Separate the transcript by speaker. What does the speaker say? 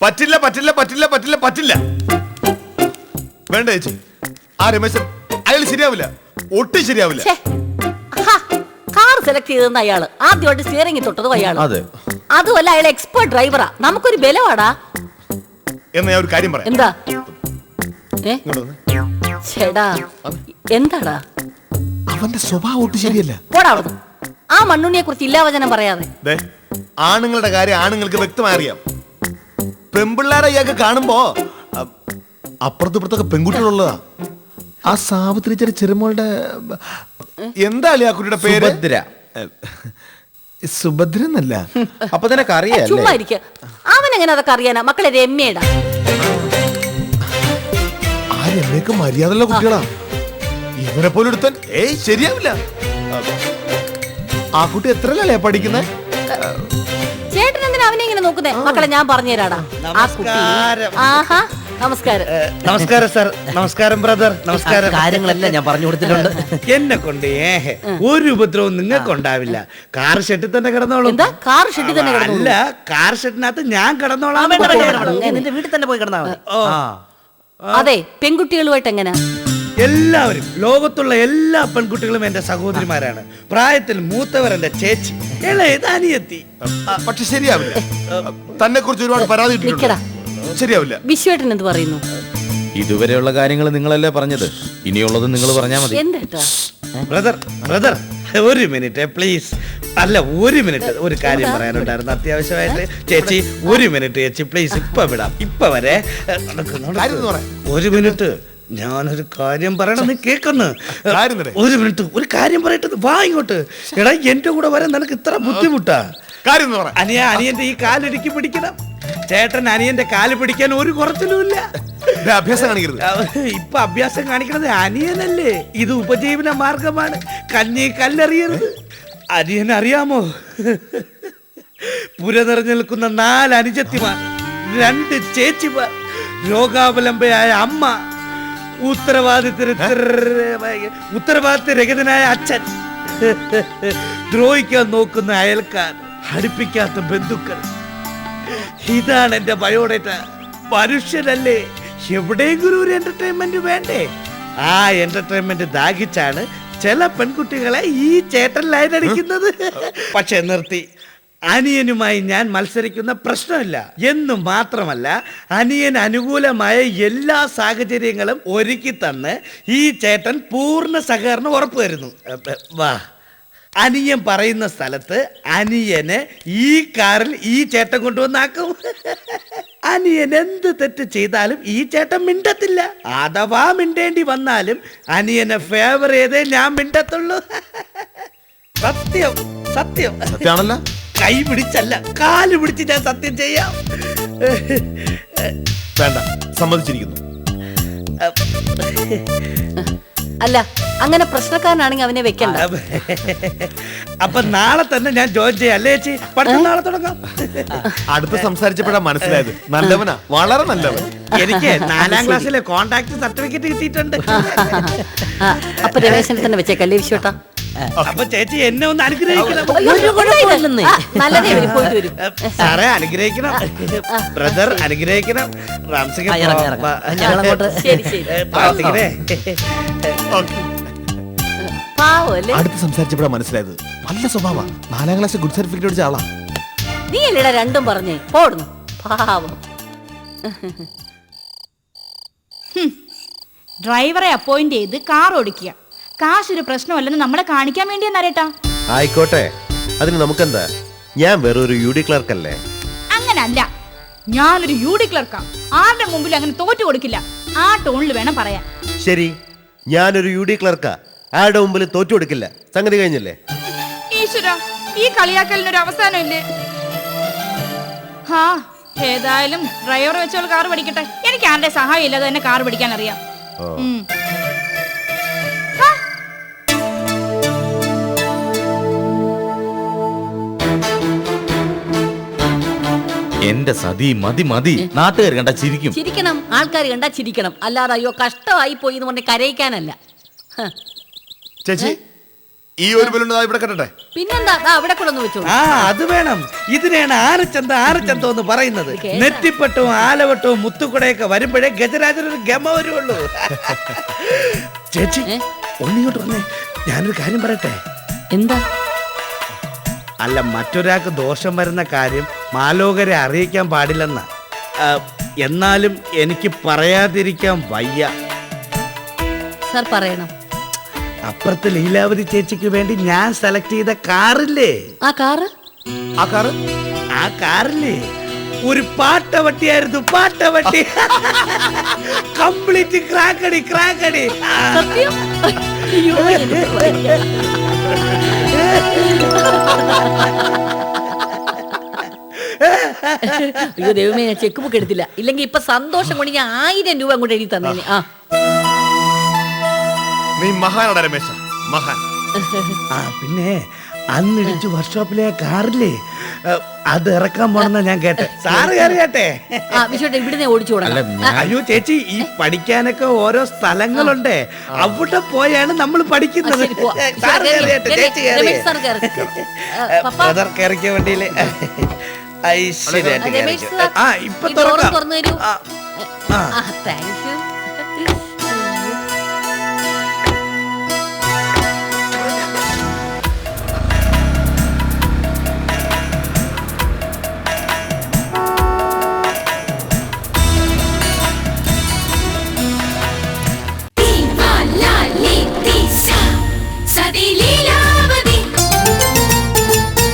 Speaker 1: പറ്റില്ല പറ്റില്ല പറ്റില്ല പറ്റില്ല പറ്റില്ല. വേണ്ട ചേച്ചി. ആ രമേശൻ അയാൾ ശരിയാവില്ല. ഒട്ടും ശരിയാവില്ല.
Speaker 2: കാർ സെലക്ട് ചെയ്തെന്ന് അയാൾ. ആദ്യമായിട്ട് സ്റ്റിയറിംഗ് തൊട്ടതും അയാൾ.
Speaker 3: അതെ.
Speaker 2: അതുമല്ല അയാൾ എക്സ്പേർട്ട് ഡ്രൈവറാ നമുക്കൊരു ബലവാടാ.
Speaker 1: എന്ന് ഞാൻ ഒരു കാര്യം പറയാം.
Speaker 2: എന്താ? ഏ?
Speaker 1: ഇങ്ങോട്ട് വന്നേ.
Speaker 2: ചേടാ എന്താടാ?
Speaker 1: അവന്റെ സ്വഭാവം ഒട്ടും ശരിയല്ല.
Speaker 2: പോടാ അവിടുന്ന്. ആ മണ്ണുണ്ണിയെ കുറിച്ച് ഇല്ലാവചനം പറയാതെ.
Speaker 1: ദേ, ആണുങ്ങളുടെ കാര്യം ആണുങ്ങൾക്ക് വ്യക്തമായി അറിയാം. പെമ്പിള്ളാരെ ഇയാൾക്ക് കാണുമ്പോ അപ്പുറത്തിപ്പുറത്തൊക്കെ അപ്പുറത്തും ഇപ്പുറത്തൊക്കെ പെൺകുട്ടികളുള്ളതാ. ആ സാവിത്രി ചെറിയ ചെറുമോളുടെ എന്താ അല്ലേ ആ കുട്ടിയുടെ പേര്?
Speaker 3: സുഭദ്ര.
Speaker 1: സുഭദ്ര എന്നല്ല.
Speaker 3: അപ്പൊ നിനക്ക് അറിയാല്ലേ?
Speaker 2: ഇരിക്ക. അവൻ എങ്ങനെ അതൊക്കെ അറിയാനാ? മക്കളെ രമ്യടാ
Speaker 1: ആ രമ്യക്ക് മര്യാദയുള്ള കുട്ടികളാ. ഇവനെ പോലെ എടുത്തൻ ഏയ് ശരിയാവില്ല. ആ കുട്ടി എത്രല്ലേ പഠിക്കുന്നേ?
Speaker 2: ചേട്ടൻ എന്തിനാ അവനെ ഇങ്ങനെ നോക്കുന്നേ. മക്കളെ ഞാൻ പറഞ്ഞു തരാടാ ആ കുട്ടി.
Speaker 4: നമസ്കാരം.
Speaker 2: ആഹാ നമസ്കാരം.
Speaker 4: നമസ്കാരം സാർ. നമസ്കാരം ബ്രദർ. നമസ്കാരം.
Speaker 5: കാര്യങ്ങളെല്ലാം ഞാൻ പറഞ്ഞു കൊടുത്തിട്ടുണ്ട്.
Speaker 4: എന്നെ കൊണ്ട് ഏഹ് ഒരു ഉപദ്രവവും നിങ്ങൾക്ക് ഉണ്ടാവില്ല കാർ ഷെട്ടിൽ തന്നെ കിടന്നോളൂ.
Speaker 2: എന്താ? കാർ ഷെട്ടി തന്നെ കിടന്നു
Speaker 4: അല്ല കാർ ഷെട്ടിനകത്ത് ഞാൻ കിടന്നോളാം.
Speaker 5: നിന്റെ വീട്ടിൽ തന്നെ പോയി കിടന്നാ മതി.
Speaker 4: ഓ.
Speaker 2: അതെ പെൺകുട്ടികളുമായിട്ട് എങ്ങനാ?
Speaker 4: എല്ലാവരും ലോകത്തുള്ള എല്ലാ പെൺകുട്ടികളും എന്റെ സഹോദരിമാരാണ്. പ്രായത്തിൽ മൂത്തവർ എന്റെ ചേച്ചി ഇളയത് അനിയത്തി.
Speaker 1: പക്ഷെ ശരിയാവില്ല. തന്നെ കുറിച്ച് ഒരുപാട് പരാതി
Speaker 2: നിക്കടാ.
Speaker 1: ശരിയാവില്ല.
Speaker 2: വിശ്വേട്ടൻ എന്ത് പറയുന്നു?
Speaker 3: ഇതുവരെയുള്ള കാര്യങ്ങൾ നിങ്ങളല്ലേ പറഞ്ഞത്? ഇനിയുള്ളത് നിങ്ങൾ പറഞ്ഞാൽ മതി.
Speaker 4: ബ്രദർ ബ്രദർ ഒരു മിനിറ്റ് പ്ലീസ് അല്ല ഒരു മിനിറ്റ് ഒരു കാര്യം പറയാനുണ്ടായിരുന്നു. അത്യാവശ്യമായിട്ട് ചേച്ചി ഒരു മിനിറ്റ് ചേച്ചി പ്ലീസ് ഇപ്പൊ വിടാം. ഇപ്പൊ വരെ നടക്ക്, നടക്ക്.
Speaker 1: കാര്യം ഒന്ന് പറ.
Speaker 4: ഒരു മിനിറ്റ്. ഞാനൊരു കാര്യം പറയണമെന്ന് കേൾക്കുന്നു. കേക്കുന്നു ഒരു മിനിറ്റ് ഒരു കാര്യം പറയട്ടെ വാ ഇങ്ങോട്ട്. എടാ എന്റെ കൂടെ വരാൻ നിനക്ക് ഇത്ര ബുദ്ധിമുട്ടാ.
Speaker 1: കാര്യം
Speaker 4: അനിയ അനിയന്റെ ഈ കാലിടുക്കി പിടിക്കണം. ചേട്ടൻ അനിയന്റെ കാൽ പിടിക്കാൻ ഒരു കുറച്ചിലുമില്ല
Speaker 1: അഭ്യാസം കാണിക്കരുത്.
Speaker 4: ഇപ്പൊ അഭ്യാസം കാണിക്കണത് അനിയനല്ലേ? ഇത് ഉപജീവന മാർഗമാണ്. കഞ്ഞി കല്ലെറിയരുത്. അനിയൻ അറിയാമോ? പുര നിറഞ്ഞു നിൽക്കുന്ന നാല് അനുജത്തിമാർ രണ്ട് ചേച്ചിമാർ രോഗാവലംബയായ അമ്മ ഉത്തരവാദിത്തര ഉത്തരവാദിത്ത രഹിതനായ അച്ഛൻ. ദ്രോഹിക്കാൻ നോക്കുന്ന അയൽക്കാർ അടുപ്പിക്കാത്ത ബന്ധുക്കൾ. ഇതാണ് എന്റെ ബയോഡേറ്റ. മനുഷ്യനല്ലേ? എവിടെയെങ്കിലും ഒരു എന്റർടൈൻമെന്റ് വേണ്ടേ? ആ എന്റർടൈൻമെന്റ് ദാഹിച്ചാണ് ചില പെൺകുട്ടികളെ ഈ ചേട്ടൻ ലൈൻ അടിക്കുന്നത്. പക്ഷെ നിർത്തി. അനിയനുമായി ഞാൻ മത്സരിക്കുന്ന പ്രശ്നമില്ല. എന്നു മാത്രമല്ല അനിയൻ അനുകൂലമായ എല്ലാ സാഹചര്യങ്ങളും ഒരുക്കി തന്ന് ഈ ചേട്ടൻ പൂർണ സഹകരണം ഉറപ്പുവരുന്നു വാ. അനിയൻ പറയുന്ന സ്ഥലത്ത് അനിയന് ഈ കാറിൽ ഈ ചേട്ടൻ കൊണ്ടുവന്നാക്കും അനിയൻ എന്ത് തെറ്റ് ചെയ്താലും ഈ ചേട്ടൻ മിണ്ടത്തില്ല. അഥവാ മിണ്ടേണ്ടി വന്നാലും അനിയനെ ഫേവർ ചെയ്തേ ഞാൻ മിണ്ടത്തുള്ളൂ. സത്യം സത്യം.
Speaker 1: സത്യാണല്ലോ?
Speaker 4: കൈ പിടിച്ചല്ല കാൽ പിടിച്ച് ഞാൻ സത്യം ചെയ്യാം.
Speaker 1: വേണ്ട സമ്മതിച്ചിരിക്കുന്നു.
Speaker 2: അല്ല അങ്ങനെ പ്രശ്നക്കാരനാണെങ്കിൽ അവനെ വെക്കണ്ട.
Speaker 4: അപ്പൊ നാളെ തന്നെ ഞാൻ ജോയിൻ ചെയ്യാം. അല്ലേ ചേച്ചി? പഠിത്തം നാളെ തുടങ്ങാം.
Speaker 1: അടുത്ത് സംസാരിച്ചപ്പോഴാ മനസ്സിലായത്. നല്ലവനാ വളരെ നല്ലവൻ.
Speaker 4: എനിക്ക് നാലാം ക്ലാസ്സിലെ കോണ്ടാക്ട് സർട്ടിഫിക്കറ്റ് കിട്ടിയിട്ടുണ്ട്.
Speaker 2: അപ്പൊ രമേശനെ തന്നെ വെച്ചേക്കല്ലേ വിശ്വട്ടാ?
Speaker 4: അപ്പൊ ചേച്ചി എന്നെ ഒന്ന് അനുഗ്രഹിക്കണം.
Speaker 2: അയ്യോ,
Speaker 5: ഒരു കുഴപ്പമില്ലെന്നേ.
Speaker 2: നല്ലതേ വരും പോയിട്ട് വരും.
Speaker 4: സാറേ അനുഗ്രഹിക്കണം. ബ്രദർ അനുഗ്രഹിക്കണം. റാംസിംഗ്
Speaker 5: ആ, ഇറങ്ങ്, ഇറങ്ങ്. ഞങ്ങളങ്ങോട്ട്
Speaker 2: ശരി
Speaker 4: പ്രാർത്ഥിക്കണേ.
Speaker 1: അടുത്ത് സംസാരിച്ചപ്പോഴാ മനസ്സിലായത്. നല്ല സ്വഭാവ നാലാം ക്ലാസ് ഗുഡ് സർട്ടിഫിക്കറ്റ് അടിച്ച ആളാ.
Speaker 2: നീ അല്ലേടാ രണ്ടും പറഞ്ഞേ? പോടുന്നു. പാവം.
Speaker 6: ഡ്രൈവറെ അപ്പോയിന്റ് ചെയ്ത് കാർ ഓടിക്കുക. കാശ് ഒരു പ്രശ്നമല്ലെന്ന് നമ്മളെ കാണിക്കാൻ വേണ്ടിയാ നരേട്ടാ
Speaker 7: ആയിക്കോട്ടെ. അതിന് നമുക്കെന്താ? ഞാൻ വേറൊരു യു ഡി ക്ലർക്ക് അല്ലേ
Speaker 6: അങ്ങനല്ല. ഞാനൊരു യു ഡി ക്ലർക്കാ. ആരുടെ മുമ്പിൽ അങ്ങനെ തോറ്റു കൊടുക്കില്ല. ആ ടോണിൽ വേണം പറയാൻ.
Speaker 7: ശരി. ഞാനൊരു യു ഡി ക്ലർക്കാ. ആരുടെ മുമ്പിൽ തോറ്റു കൊടുക്കില്ല. സംഗതി കഴിഞ്ഞല്ലേ?
Speaker 6: ഈശ്വര ഈ കളിയാക്കലിനൊരു അവസാനമില്ലേ? ഹാ ഏതായാലും ഡ്രൈവർ വെച്ചോൾ കാർ പഠിക്കട്ടെ. എനിക്ക് ആരുടെ സഹായം ഇല്ലാതെ തന്നെ കാർ പഠിക്കാൻ അറിയാം. ഉം.
Speaker 3: എന്റെ സതി മതി മതി. നാട്ടുകാർ കണ്ട ചിരിക്കും.
Speaker 2: ചിരിക്കണം ആൾക്കാർ കണ്ടാ ചിരിക്കണം. അല്ലാതെ അയ്യോ കഷ്ടമായി പോയി എന്ന് പറഞ്ഞ് കരയിക്കാനല്ല. ഹ,
Speaker 1: ചേച്ചി ഈ ഒരു ബലൂൺ ദാ ഇവിടെ കെട്ടട്ടെ?
Speaker 2: പിന്നെന്താ? ദാ അവിടെ കൂടെ ഒന്ന് വെച്ചോളൂ.
Speaker 4: ആ അത് വേണം. ഇതിനെയാണ് ആരച്ചന്ത ആരച്ചന്തം എന്ന് പറയുന്നത്.
Speaker 2: ഇത്.
Speaker 4: നെറ്റിപ്പട്ടവും ആലവട്ടവും മുത്തുക്കുടയൊക്കെ വരുമ്പോഴേ ഗജരാജനൊരു ഗമ വരുള്ളൂ ചേച്ചി? ഒന്നിങ്ങോട്ട് വന്നേ. ഞാനൊരു കാര്യം പറയട്ടെ?
Speaker 2: എന്താ?
Speaker 4: അല്ല മറ്റൊരാൾക്ക് ദോഷം വരുന്ന കാര്യം മാലോകരെ അറിയിക്കാൻ പാടില്ലെന്ന. എന്നാലും എനിക്ക് പറയാതിരിക്കാൻ വയ്യ.
Speaker 2: സാർ പറയണം.
Speaker 4: അപ്പുറത്ത് ലീലാവതി ചേച്ചിക്ക് വേണ്ടി ഞാൻ സെലക്ട് ചെയ്ത കാറില്ലേ?
Speaker 2: ആ കാറ്?
Speaker 1: ആ കാറ്?
Speaker 4: ആ കാറില്ലേ? ഒരു പാട്ടവട്ടിയായിരുന്നു പാട്ടവട്ടി. കംപ്ലീറ്റ് ക്രാക്കടി ക്രാക്കടി.
Speaker 2: സത്യം? അയ്യോ എനിക്ക് വയ്യ. അയ്യോ ദൈവമേ ഞാൻ ചെക്ക് ബുക്ക് എടുത്തില്ല. ഇല്ലെങ്കിൽ ഇപ്പൊ സന്തോഷം കൊണ്ട് ഞാൻ ആയിരം രൂപ അങ്ങോട്ട് എഴുതി തന്നേ ആ.
Speaker 1: നീ മഹാനാണ് രമേശ മഹാൻ.
Speaker 4: ആ പിന്നെ അന്നിടിച്ച് വർക്ക്ഷോപ്പിലെ ആ കാറില്ലേ? ഏ, അത് ഇറക്കാൻ പോണെന്നാ ഞാൻ കേട്ടെ. സാറ് കയറിയാട്ടെ
Speaker 2: ആ വിശ്വട്ടെ ഇവിടുന്ന് ഓടിച്ചു
Speaker 3: അല്ല ഞാൻ
Speaker 4: അയ്യോ ചേച്ചി ഈ പഠിക്കാനൊക്കെ ഓരോ സ്ഥലങ്ങളുണ്ട്. അവിടെ പോയാണ് നമ്മൾ പഠിക്കുന്നത്.
Speaker 2: ശരി, പോവാം.
Speaker 4: സാറ് കയറിയാട്ടെ ചേച്ചി
Speaker 2: കേറി. കയറി. പപ്പ.
Speaker 4: ബ്രദർ കയറിക്ക വണ്ടിയിൽ.
Speaker 2: സാർ
Speaker 4: ആ ഇപ്പൊ
Speaker 2: തുറന്നു തരൂ
Speaker 4: ആ.
Speaker 2: ആ. താങ്ക്സ്